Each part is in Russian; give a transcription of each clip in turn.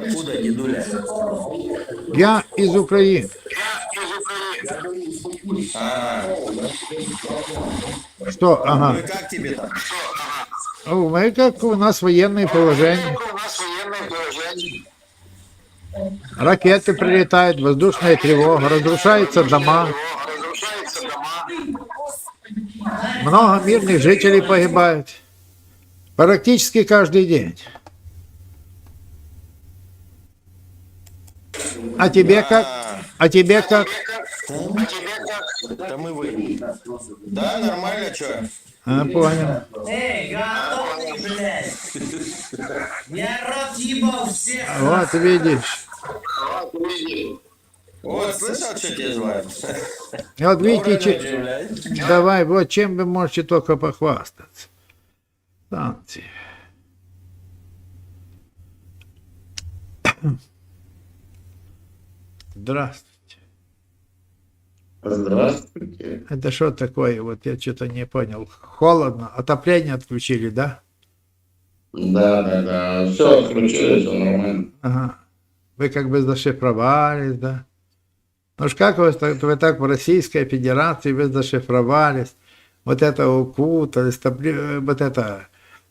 Откуда, дедуля? Я из Украины. А, Что? ну Ага. и как тебе там? О, Мы как у нас военное положение. Ракеты прилетают, воздушная тревога, разрушаются дома. Много мирных жителей погибает. Практически каждый день. А тебе как? А тебе как? Да мы вы. Да, нормально, чё? А, понял. Эй, готовый, блядь! Я рот ебал всех! Вот видишь. Вот, слышал, что тебя звать? Вот видите, че- давай, вот чем вы можете только похвастаться. Станции. Здравствуйте. Здравствуйте. Это что такое? Вот я что-то не понял. Холодно. Отопление отключили, да? Да, да, да. Все отключили, все нормально. Ага. Вы как бы зашифровались, да? Ну ж как вы, так- вы так в Российской Федерации, вы зашифровались, вот это укутались, э, вот это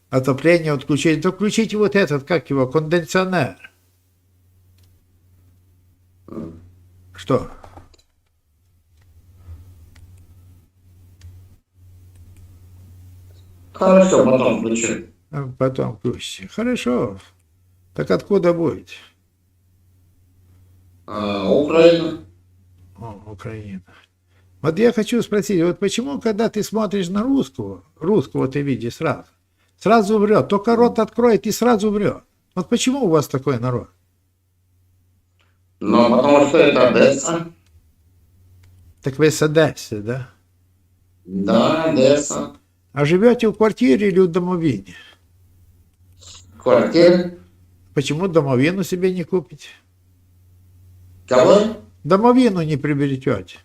отопление отключили. То включите вот этот, как его, кондиционер. Что? Хорошо, потом включу. А Потом включите. Хорошо. Так откуда будет? А, Украина. Украина. Вот я хочу спросить, вот почему, когда ты смотришь на русского, русского ты видишь сразу, сразу врет, только рот откроет и сразу врет. Вот почему у вас такой народ? Но потому что это Одесса. Так вы с Одессы, да? Да, Одесса. А живете в квартире или в домовине? Квартира. Почему домовину себе не купите? Кого? Домовину не приобретете.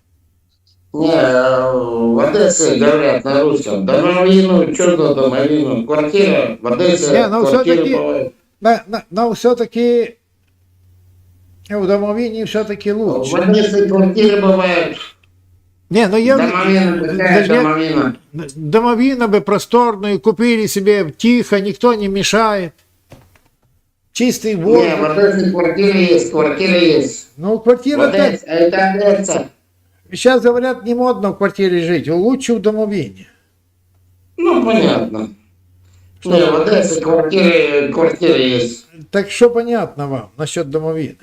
Не, в Одессе говорят на русском. Домовину, что за домовину? Квартира в Одессе. Не, ну квартиры всё-таки- бывают. Но, но, но все-таки в домовине все-таки В лучше. Одессе квартиры бывают. Не, ну я... Домовина, какая Да я- домовина? Домовину бы просторную купили себе тихо, никто не мешает. Чистый воздух. Одессе квартиры есть, квартиры есть. Ну, квартира так. Одессе, это Одесса. Сейчас говорят, не модно в квартире жить, лучше в домовине. Ну, понятно. Не, в Одессе квартиры, квартиры есть. Так что понятно вам насчет домовины?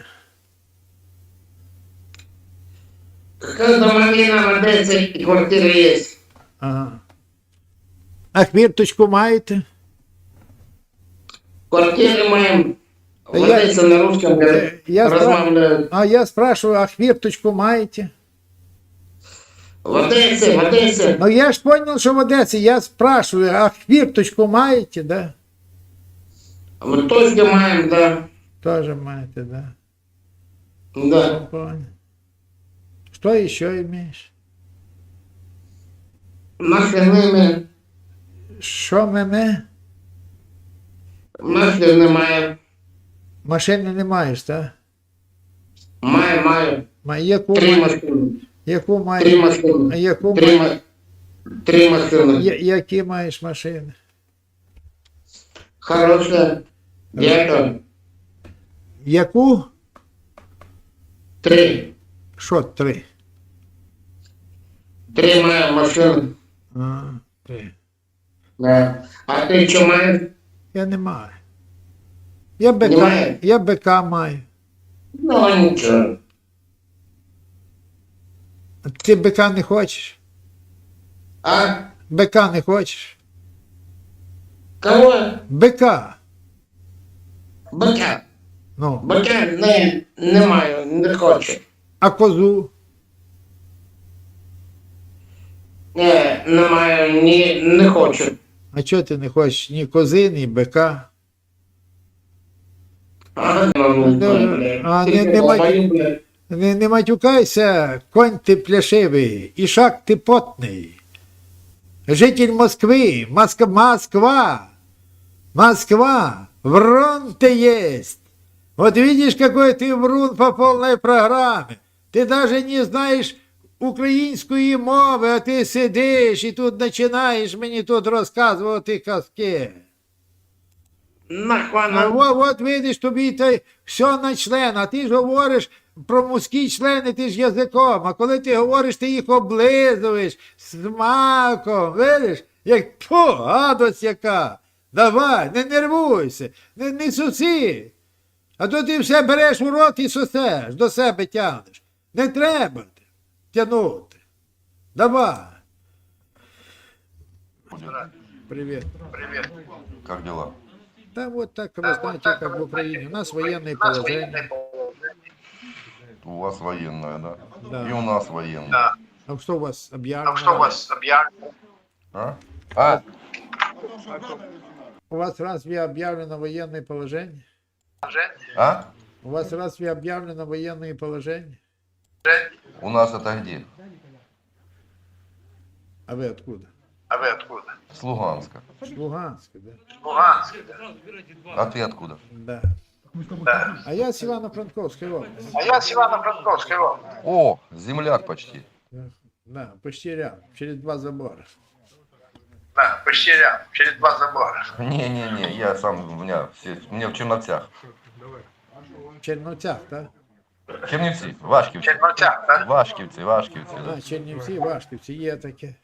Какая домовина в Одессе квартиры есть? Ага. А хвірточку маєте? Квартиры моим в Я- на русском Я размовляют. А я спрашиваю, а хвірточку маєте? В Одессе, в Одессе. Ну я ж понял, що в Одесі. Я спрашиваю, а хвірточку маєте, да? Мы точно маем, да. Тоже маєте, да? Да. Что еще имеешь? Машинами, Що мене? машины маем. Машини не маєш, так? Маем, маем. Ма- Яку, Три маєш? машины. яку Три маєш? А машины. яку Три, маєш? ма- три машины. Я- Які маєш машини? Хорошая. Дядя. Яку? Три. Що три? Три маем машины. А, три. Да. А ты что маешь? Я не маю. Я БК, Немає? я БК маю. Ну, ничего. А Ти БК не хочеш? А? БК не хочеш? Кого? БК. Бика. Ну, Бика не, не маю, не хочу. а козу? Не, не маю, ні, не хочу. А чого ти не хочеш ні кози, ні БК? А, ну, Да, блядь. а, Ти не- не долбоєб, блядь. Не, не матюкайся, конь ти пляшивий, ішак ти потний. житель Москвы, Москва, Москва, Москва, врун ты есть. Вот видишь, какой ты врун по полной программе. Ти даже не знаєш української мови, а ти сидиш і тут починаєш мені тут розказувати казки. А от, от видиш, тобі та все на член, а ти ж говориш про мужські члени, ти ж язиком, а коли ти говориш, ти їх облизуєш смаком, видиш, як тьфу, гадость яка. Давай, не нервуйся, не, не суси. А то ти все береш у рот і сосеш, до себе тягнеш. Не треба тягнути. Давай. Привіт. Как дела? Да вот так, вы знаете, как в Украине. У нас военное положение. У вас военная, да? Да. И у нас военная. А что у вас объявлено? Что у вас объявлено? А? А? У вас разве объявлено военное положение? А? У вас разве объявлено военное положение? У нас это где? А вы откуда? А вы откуда? С Луганска. С Луганска, да? Луганск. А ты откуда? Да. Да. А я с Ивано-Франковской области. А я с Ивано-Франковской области. О, земляк почти. Да, почти рядом, через два забора. Да, почти рядом, через два забора. Не-не-не, я сам, у меня, все, у меня в Черновцах. В Черновцях, да? Чернівці, Вашківці. Черновцях, да? Вашківці, Вашківці, да. А, Чернівці, Вашківці, є таке.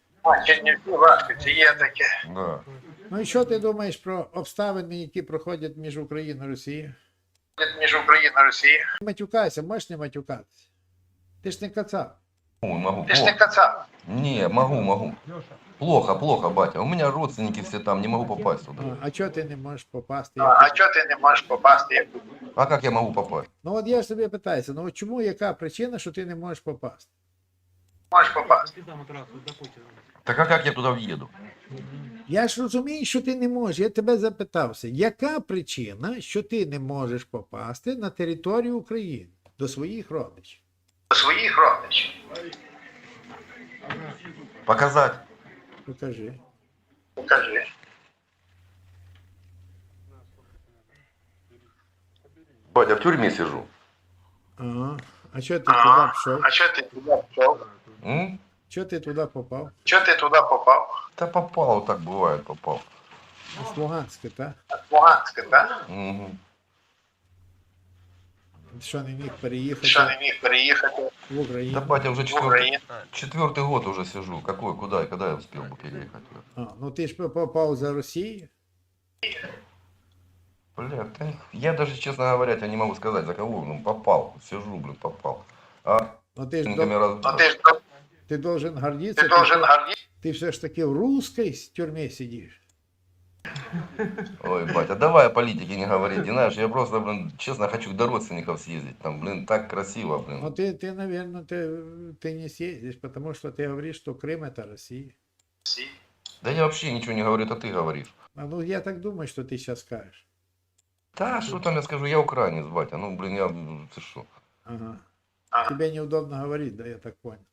Є таке. да. Ну і що ти думаєш про обставини, які проходять між Україною і Росією? Між Україною і Росією. Матюкайся, можеш не матюкатися? Ти ж не кацап. Могу, могу. Ти ж не Плохо. кацап. Не, могу, могу. Плохо, плохо, батя. У меня родственники все там, не могу попасть туда. А, а чого ти не можеш попасти? А, а чого ти не можеш попасти? як? А как я могу попасть? Ну от я ж тебе питаюся, ну от чому яка причина, що ти не можеш попасти? Можеш попасти. Так а как я туда въеду? Я ж розумію, що ти не можеш. Я тебе запитався, яка причина, що ти не можеш попасти на територію України до своїх родичів? До своїх родичів. Показать? Покажи. Покажи. Батя, в тюрьме сижу. Ага. А що ти туди пішов? А чого ти туди пішов? М? Чого ти туди попав? Чого ти туди попав? Да попал, так бывает, попал. З Луганська, так? З Луганська, так? Мгм. Ти що не міг переїхати Що не міг переїхати в Да, Україну? батя, уже в четвертый, Україну? четвертый год уже сижу. Какой, куда и когда я успел бы переехать? А, ну ти ж попав за Росію? Бля, да я даже, честно говоря, я не могу сказать, за кого, ну, попал, сижу, блин, попал. А Ну ти ж тинками до- раз... Ну ти ж ти должен гордитися, ти должен ти, гордитися. ти все ж таки в русській тюрмі сидиш. Ой, батя, давай о политике не говорить, и знаешь, я просто, блин, честно, хочу до родственников съездить, там, блин, так красиво, блин. Ну ты, ты наверное, ты, ты не съездишь, потому что ты говоришь, что Крым это Россия. Да я вообще ничего не говорю, это ты говоришь. А ну я так думаю, что ты сейчас скажешь. Да, что там я скажу, я украинец, батя, ну, блин, я, ну, ты что? Ага. Тебе неудобно говорить, да, я так понял.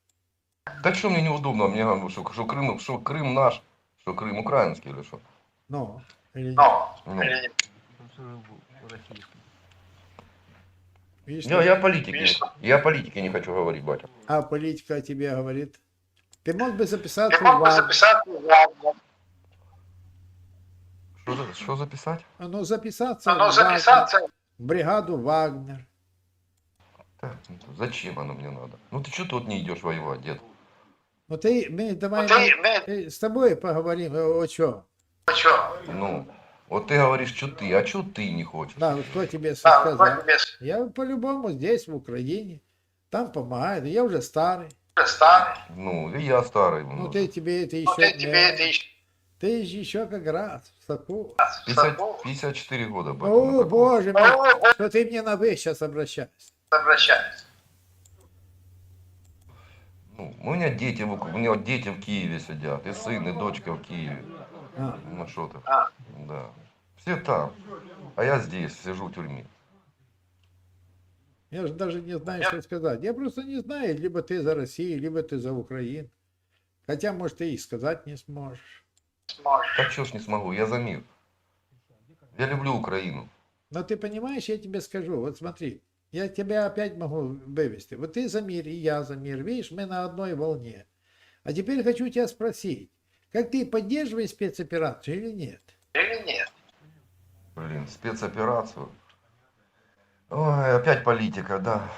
Да что мне неудобно, мне, говорят, что, что Крым, что Крым наш, что Крым украинский или что? Ну, или нет? Ну, Ну. или ні? Видишь, Я, ты- я о политике, Видишь, не- я политике не хочу говорить, батя. А политика о тебе говорит. Ты мог бы записаться в мог записати Вагнер? Что, что записать? А ну записаться, Ну, в записатися Вагнер, в бригаду Вагнер. Да, ну, зачем оно мне надо? Ну ты что тут не идешь воевать, дед? Ну ты, мы, давай, Ну, ти, мы, ми, с тобой поговорим, э, о, чем. Ну, вот ты говоришь, что ты, а что ты не хочешь? Да, вот кто тебе Так, сказал. вроді би Я по-любому здесь, в Украине. Там помогает. Я уже старый. стане. Ну, и я старый. Ну ну, ты тебе это Ну, еще ти тебе ти ще Ты же еще как раз в соку. 50 54 года, батя. О, ну, боже мой, О, что ты мне на вы сейчас обращаешься. обращаєшся. Ну, у меня дети, в у меня дети в Киеве сидят, и сын, и дочка в Киеве. А, Ну что ты? Да. Все там. А я здесь, сижу в тюрьме. я же даже не знаю, что сказать. Я просто не знаю, либо ты за Россию, либо ты за Украину. Хотя, может, ты и сказать не сможешь. Сможешь. Так что ж не смогу, я за мир. Я люблю Украину. Но ты понимаешь, я тебе скажу, вот смотри, я тебя опять могу вывести. Вот ты за мир, и я за мир. Видишь, мы на одной волне. А теперь хочу тебя спросить, как ты поддерживаешь спецоперацию или нет? Или нет? Блин, спецоперацию. Ой, опять политика, да.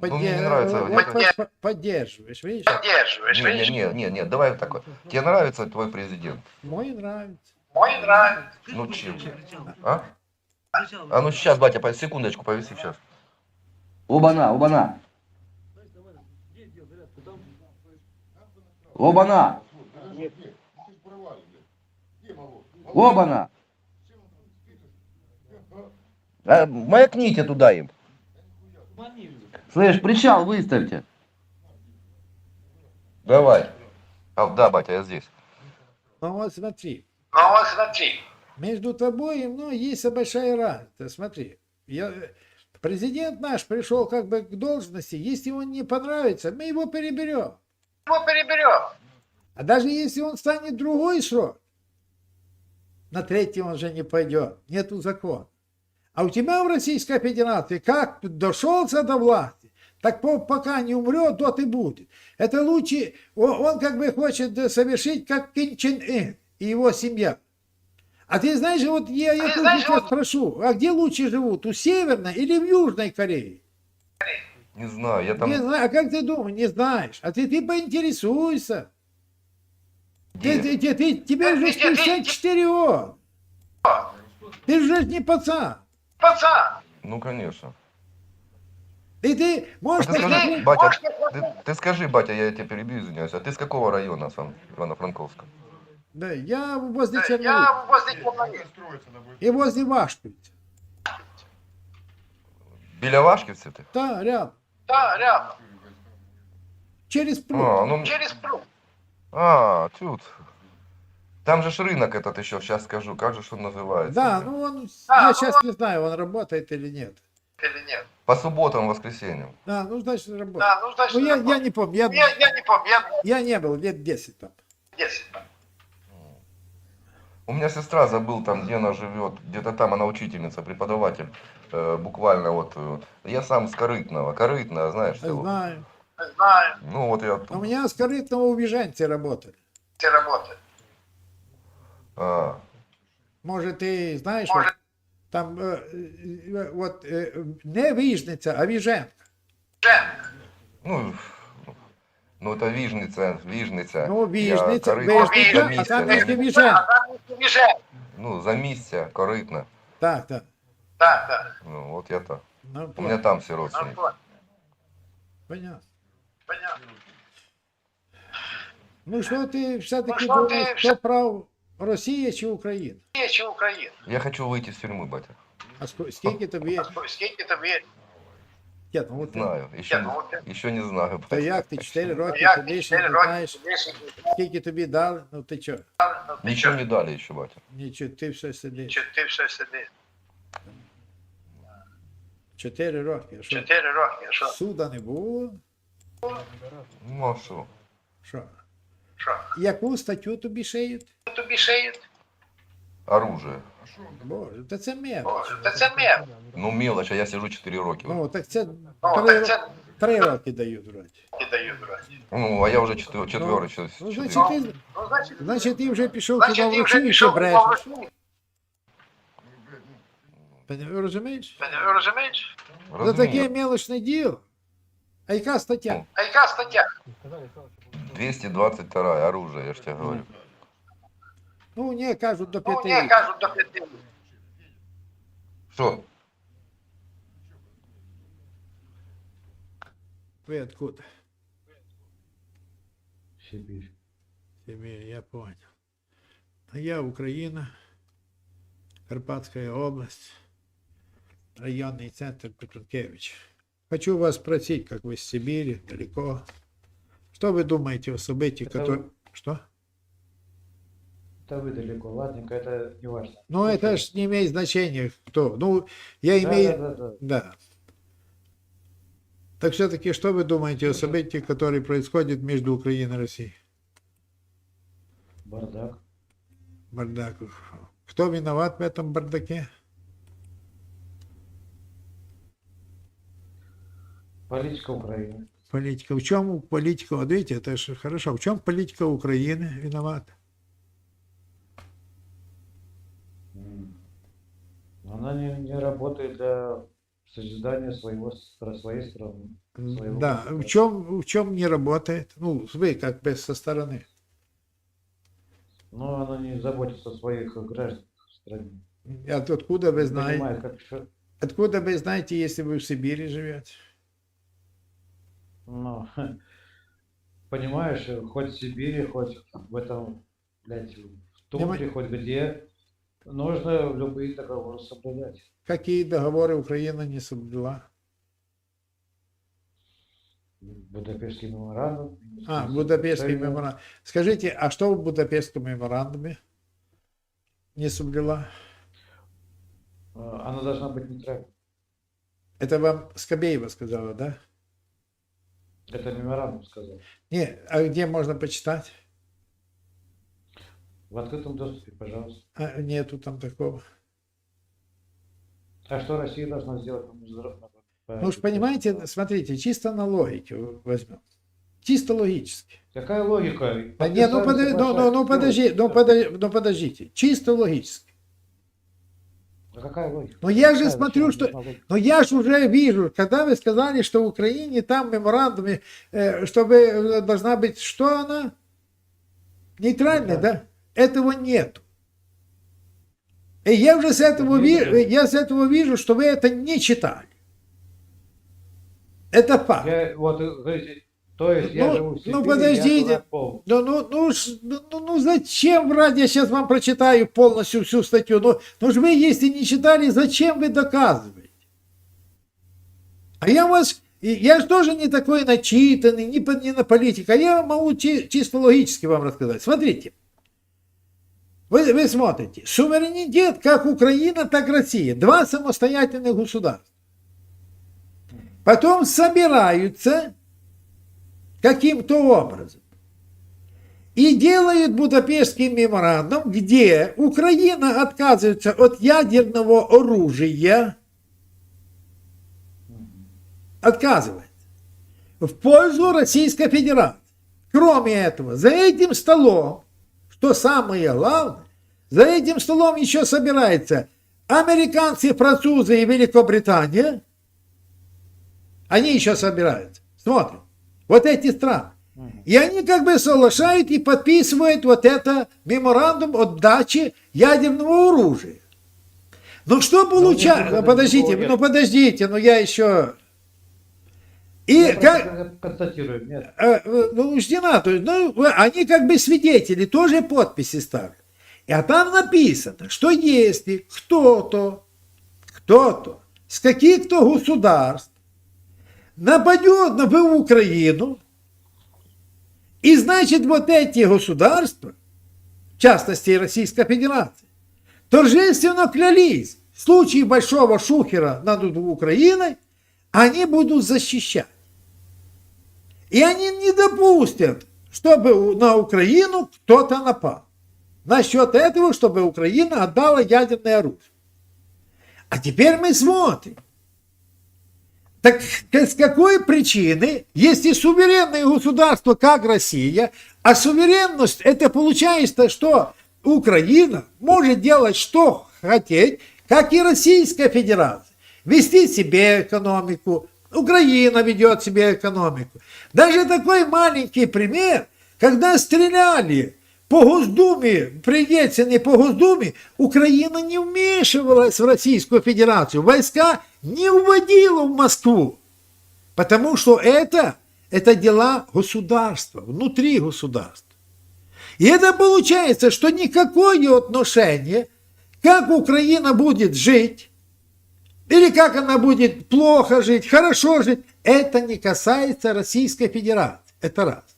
Ну, мне не нравится. вот- это- вот по- поддерживаешь, видишь? Поддерживаешь, Не, видишь? не, не, не, не, давай вот. Тебе нравится твой президент? Мой нравится. Мой нравится. Ну чем? А? А ну сейчас, батя, секундочку, повиси сейчас. Оба-на, оба-на. Оба-на. Оба-на. А, маякните туда им. Слышь, причал выставьте. Давай. А, да, батя, я здесь. Ну вот смотри, Ну вот смотри. между тобой и мной есть большая разница. Смотри, я, президент наш пришел как бы к должности, если он не понравится, мы его переберем. Его переберем. А даже если он станет другой срок, на третий он же не пойдет, нету закона. А у тебя в Российской Федерации как дошелся до власти, так по- пока не умрет, тот и будет. Это лучше, он как бы хочет э, совершить, как Ким Чен Ын и его семья. А ты знаешь, вот я, я Ты тут знаешь, сейчас вот- спрошу, а где лучше живут, у Северной или в Южной Корее? Не знаю, я там... Не знаю, а как ты думаешь, не знаешь? А ты, ты поинтересуйся. Ты, Где? ты, ты, ты- тебе уже ты- ты- 64 года. Ты же не пацан. Пацан. Ну, конечно. И ты А можешь ты скажи, батя, ты, ты скажи, батя, я тебя перебью, извиняюсь, а ты с какого района сам, Ивано-Франковска? Да, я возле Э, Черновика. Я возле Черновика. И возле Вашкуйца. Біля Вашківці ти? Да, рядом. Да, рядом. Через пруд. А, ну, Через пруд. а, тут. Там же ж рынок этот еще, сейчас скажу, как же ж он называется? Да, ну он, Да, я ну сейчас не знаю, он работает или нет. Или нет? По субботам, воскресеньям. Да, ну значит работает. Да, ну значит. Ну я, нормально. я не помню, я, я, я не помню, я я не был лет 10 там. 10. У меня сестра забыл там, где она живет, где-то там она учительница, преподаватель, э, буквально вот. э, я сам с Корытного, Корытное, знаешь, Я село? знаю. Знаю, Ну вот я У тут. меня с корытного у Вижанцы работали. где работает. А, Может, ты знаешь, Может. вот, там э, э, вот э, не Вижниця, а Віженка. Жен. ну, ну это Вижница, Вижниця. Ну, Я Вижниця, Коритне, Вижниця, а Замістя, там да. ще А Віженка. там есть Вижен. Ну, Замістя, Коритне. Так, так. Да, да. Ну, вот я то. Ну, У меня там все Ну, родственники. вот, понятно. понятно. Ну що ти все-таки Ну, що ти думаєш, все- хто прав Росія чи Україна? Є ще Україна. Я хочу выйти из тюрьмы, батя. А ск- скільки тобі? Скільки тобі? Ні, ну, от, Знаю, еще, Я, ну, вот не, еще не знаю. то як ти 4 роки Як сидиш і не знаєш, скільки тобі дали, ну ти чого? ну, ти Ничего що? не дали еще, батя. Нічого, ти все сидиш. Чи ти все сидиш? 4 роки. А що? Чотири роки, а що? Суда не було? Ну а? Що? Що? Яку статтю тобі шиють? Тобі шиють? Оружие. Боже, та це мер. Боже, Та це мер. Ну мелочь, а я сижу 4 роки. Ну, так це Ну, три, так це три роки дають вроді. не дають брати. Ну, а я уже четвер, четвер, еще. Ну, четвер- значить, ти, Ну, значить, значить, ти вже пішов туди значить, в ти вже Росію і ще пішов у брешеш. Росію. Поня- Розумієш? Ти не розумієш? За Разумею. таке мелочне діло. А яка стаття? А яка стаття? 222 оружие, я же тебе говорю. Ну, ні, кажуть, до Ну, п'яти. ні, років. кажуть до п'яти. Что? Ви откуда? Сибирь. Сибирь, я понял. А я Украина, Карпатская область, районный центр Петрункевич. Хочу вас спросить, как вы с Сибири, далеко. Что вы думаете о событии, Это которое... Что? Это вы далеко, ладненько, это не важно. Ну, это ж не имеет значения, кто. Ну, я Да, имею... да, да, да. Да. Так все-таки, что вы думаете о событии, которые происходят между Украиной и Россией? Бардак. Бардак. Кто виноват в этом бардаке? Политика Украины. Политика. В чем политика? Вот видите, это же хорошо. В чем политика Украины виновата? Не работает для созидания своего, своей страны. своего Да. В государства. чем, в чем не работает? Ну, вы как бы со стороны. Но она не заботится о своих гражданах в стране. То откуда вы знаете? Понимает, как Откуда вы знаете, если вы в Сибири живете? Ну, понимаешь, хоть в Сибири, хоть в этом, блядь, в Тундре, хоть где, нужно любые договоры соблюдать. Какие договоры Украина не соблюла? Будапештский меморандум. А, Будапештский меморандум. Скажите, а что в Будапештском меморандуме не соблюла? А, Она должна быть нейтральной. Это вам Скобеева сказала, да? Это меморандум сказал. Не, а где можно почитать? В открытом доступе, пожалуйста. А, нету там такого. А что Россия должна сделать по- Ну уж понимаете, смотрите, чисто на логике возьмем. Чисто логически. Какая логика? Да не, ну, подожди, ну, ну, ну, подожди, ну, подожди, ну подождите, чисто логически. А какая логика? Но я же Какая смотрю, вообще что-? Но я же уже вижу, когда вы сказали, что в Украине там меморандуме, э, чтобы э, должна быть, что она? Нейтральная, да? Этого нету. И я уже с этого, Нет, вижу, нет. я с этого вижу, что вы это не читали. Это факт. Я, вот, то есть я Ну, живу в ну, Сибири, я подождите. Ну, ну, ну, ну, ну, ну, зачем, ради, я сейчас вам прочитаю полностью всю статью. Ну, ну ж вы, если не читали, зачем вы доказываете? А я вас, я же тоже не такой начитанный, не, не на политик, а я могу чи- чисто логически вам рассказать. Смотрите. Вы, вы смотрите, суверенитет как Украина, так Россия. Два самостоятельных государства. Потом собираются каким-то образом. И делают Будапештский меморандум, где Украина отказывается от ядерного оружия, отказывается в пользу Российской Федерации. Кроме этого, за этим столом, что самое главное, за этим столом еще собираются американцы, французы и Великобритания. Они еще собираются. Смотрим. Вот эти страны. И они как бы соглашают и подписывают вот это меморандум о даче ядерного оружия. Ну что получается? Ну, подождите, ну подождите, ну я еще... И Я как... констатирую, нет. Э, э, ну уж не надо, ну, они как бы свидетели, тоже подписи ставят. А там написано, что если кто-то, кто-то с каких-то государств нападет на Украину, и значит вот эти государства, в частности Российская Федерация, торжественно клялись, в случае большого шухера над Украиной, они будут защищать. И они не допустят, чтобы на Украину кто-то напал. Насчет этого, чтобы Украина отдала ядерное оружие. А теперь мы смотрим. Так с какой причины, если суверенное государство, как Россия, а суверенность, это получается, что Украина может делать, что хотеть, как и Российская Федерация. Вести себе экономику, Украина ведет себе экономику. Даже такой маленький пример, когда стреляли по Госдуме, при Ельцине по Госдуме, Украина не вмешивалась в Российскую Федерацию. Войска не уводила в Москву. Потому что это, это дела государства, внутри государства. И это получается, что никакое отношение, как Украина будет жить, или как она будет плохо жить, хорошо жить, это не касается Российской Федерации. Это раз.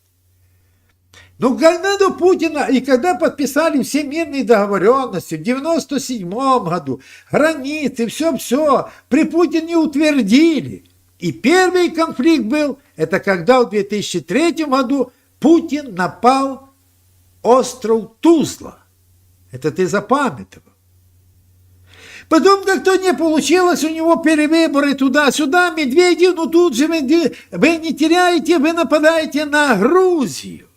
Когда до Путина, и когда подписали все мирные договоренности в 97 году, границы, все-все, при Путине утвердили. И первый конфликт был, это когда в 2003 году Путин напал остров Тузла. Это ты запамятовал. Потом как-то не получилось у него перевыборы туда-сюда, Медведев, ну тут же вы, вы не теряете, вы нападаете на Грузию.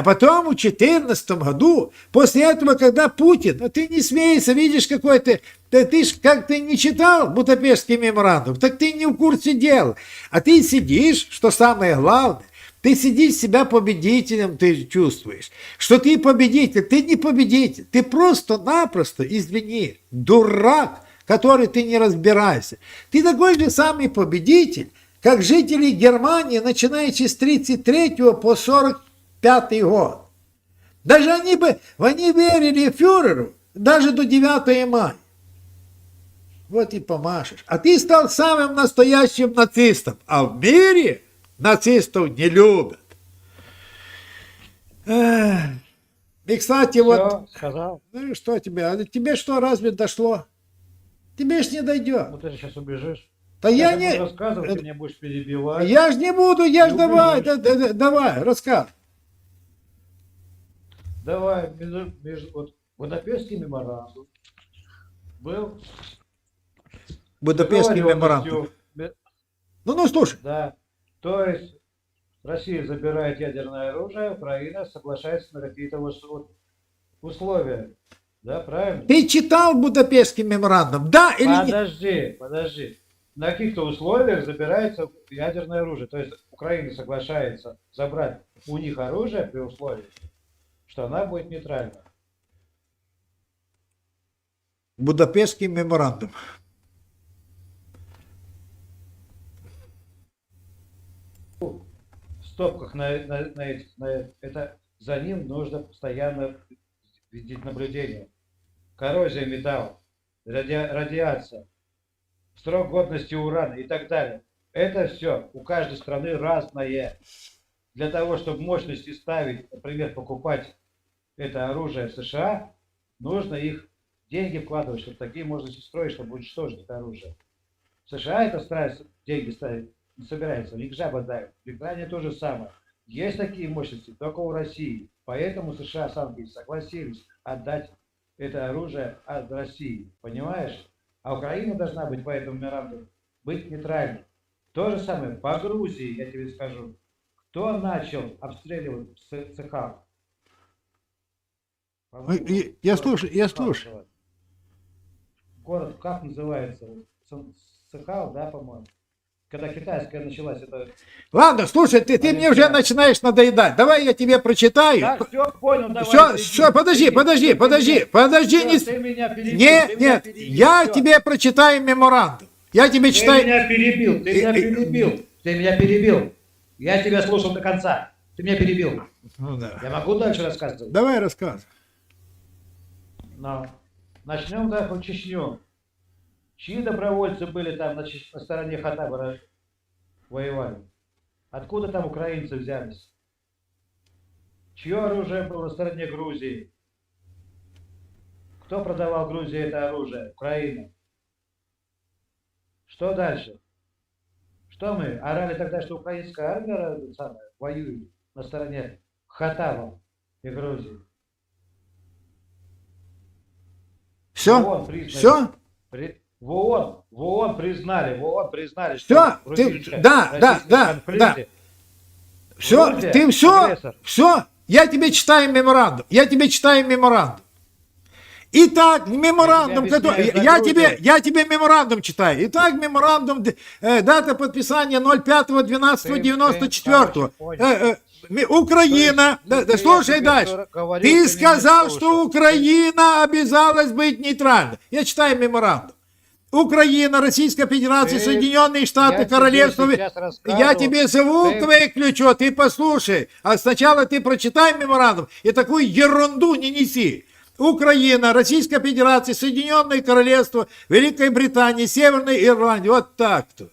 А потом в 2014 году, после этого, когда Путин, ну ты не смейся, видишь какой ты, ты, ты ж как ты не читал Будапештский меморандум, так ты не в курсе дел. А ты сидишь, что самое главное, ты сидишь себя победителем, ты чувствуешь, что ты победитель, ты не победитель, ты просто-напросто, извини, дурак, который ты не разбираешься. Ты такой же самый победитель, как жители Германии, начинаючи с 33 по 45 год. Даже они бы, они верили фюреру даже до 9 мая. Вот и помашешь. А ты стал самым настоящим нацистом. А в мире нацистов не любят. Эх. И, кстати, вот, сказал. ну и что тебе? А тебе что, разве дошло? Тебе ж не дойдет. Вот ты сейчас убежишь. Да я не... рассказывать, ты меня будешь перебивать. Я ж не буду, я ж давай, да- да- давай, рассказывай. Давай, между, между- вот, Будапештский меморандум был Будапештский меморандум. Ну, ну, слушай, Да. То есть Россия забирает ядерное оружие, Украина соглашается на какие-то вот условия. Да, правильно? ты читал Будапештский меморандум, да или нет? Подожди, подожди. На каких-то условиях забирается ядерное оружие. То есть Украина соглашается забрать у них оружие при условии, что она будет нейтральна. Будапештский меморандум. в стопках на, на, на на это за ним нужно постоянно видеть наблюдение. Коррозия металла, ради- радиация, срок годности урана и так далее. Это все у каждой страны разное. Для того, чтобы мощности ставить, например, покупать это оружие США, нужно их деньги вкладывать, чтобы такие мощности строить, чтобы уничтожить это оружие. В США это стараются деньги ставить не собирается, у них жаба давит. В Украине то же самое. Есть такие мощности только у России. Поэтому США сами согласились отдать это оружие от России. Понимаешь? А Украина должна быть по этому меморандуму быть нейтральной. То же самое по Грузии, я тебе скажу. Кто начал обстреливать Ц- Цехав? По-моему, Ой, я- слушаю, я слушаю. Город как называется? Цехав, да, по-моему? Когда китайская началась, это... Ладно, слушай, ты, ты мне уже начинаешь надоедать. Давай я тебе прочитаю. Так, все, понял, давай. все, иди, все, подожди, иди, подожди, ты подожди, меня- подожди, всё, не... Ты меня перебил, Не, ты меня нет, перебил, я тебе прочитаю меморандум. Я тебе Ты читаю... меня перебил, ты меня Э, э, перебил, ты меня перебил. Я тебя слушал до конца. Ты меня перебил. Ну да. Я могу дальше рассказывать? Давай рассказывай. Но начнем да, по Чечню. Чьи добровольцы были там на, на стороне Хатабара воевали? Откуда там украинцы взялись? Чье оружие было на стороне Грузии? Кто продавал Грузии это оружие? Украина. Что дальше? Что мы? Орали тогда, что украинская армия воюет на стороне Хатава и Грузии. Все? Все? В ООН, в ООН признали, в ООН признали, Всё, что ты- да, да, да, конфликте Все? Грузия Ты все? агрессор. Все? Я тебе читаю меморандум. Я тебе читаю меморандум. Итак, меморандум, Я который, я, за тебе, я тебе меморандум читаю. Итак, меморандум, э, дата подписания 05.12.94. короче, понял. Э, э, Украина, да, слушай тебе дальше. что говорил, Ты сказал, что Украина обязалась быть нейтральной. Я читаю меморандум. Украина, Российская Федерация, Ты- Соединенные Штаты, я тебе Королевство. сейчас Я тебе звук Ты- выключу, ты послушай. А сначала ты прочитай меморандум и такую ерунду не неси. Украина, Российская Федерация, Соединенные Королевства, Великая Британия, Северная Ирландия. Вот так-то.